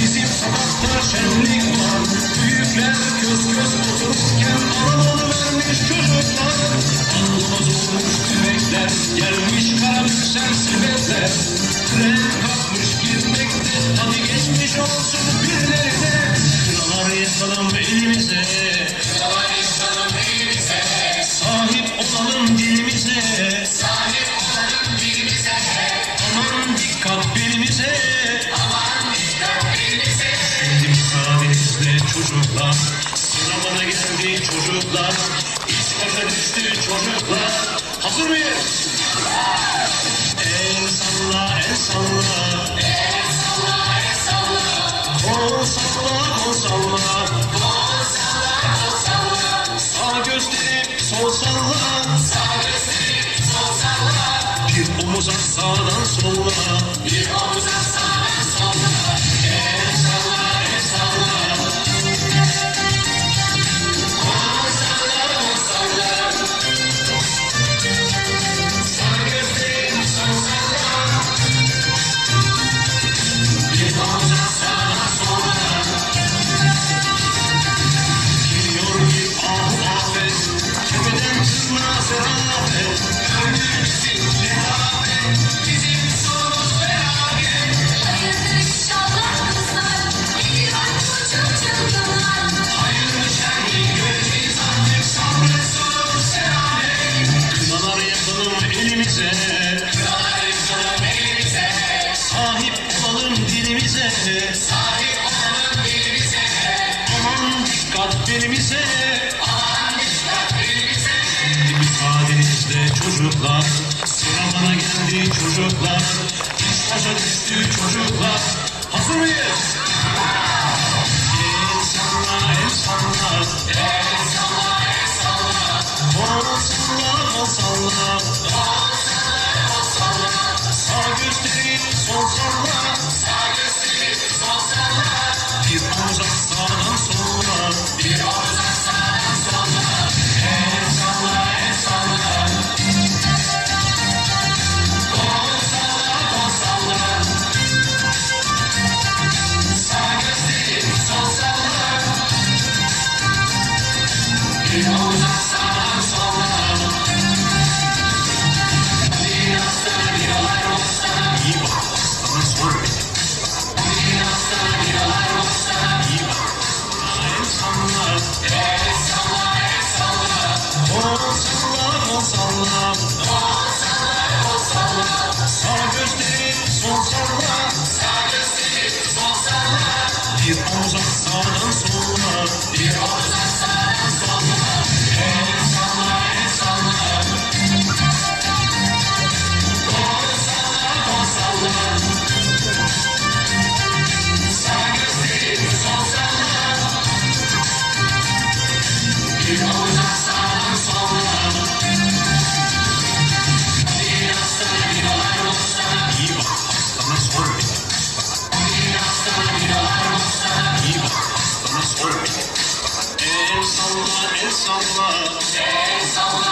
Bizim sokakta şenlik var. Büyükler göz göz otururken Aralar vermiş çocuklar. Anlamaz olmuş tüfekler Gelmiş karamürsem sebepler çocuklar. Sınavına geldi çocuklar. İstikafa düştü çocuklar. Hazır mıyız? El salla, el salla. El salla, el salla. Kol salla, kol salla. Sağ gösterip sol salla. Sağ gösterip sol salla. Bir omuz sağdan sola. Bir omuz sağdan sola. Dilimize, müsaadenizle çocuklar, sıra bana geldi çocuklar, iş başa düştü çocuklar. Hazır mıyız? Yeah. salla el salla. El salla.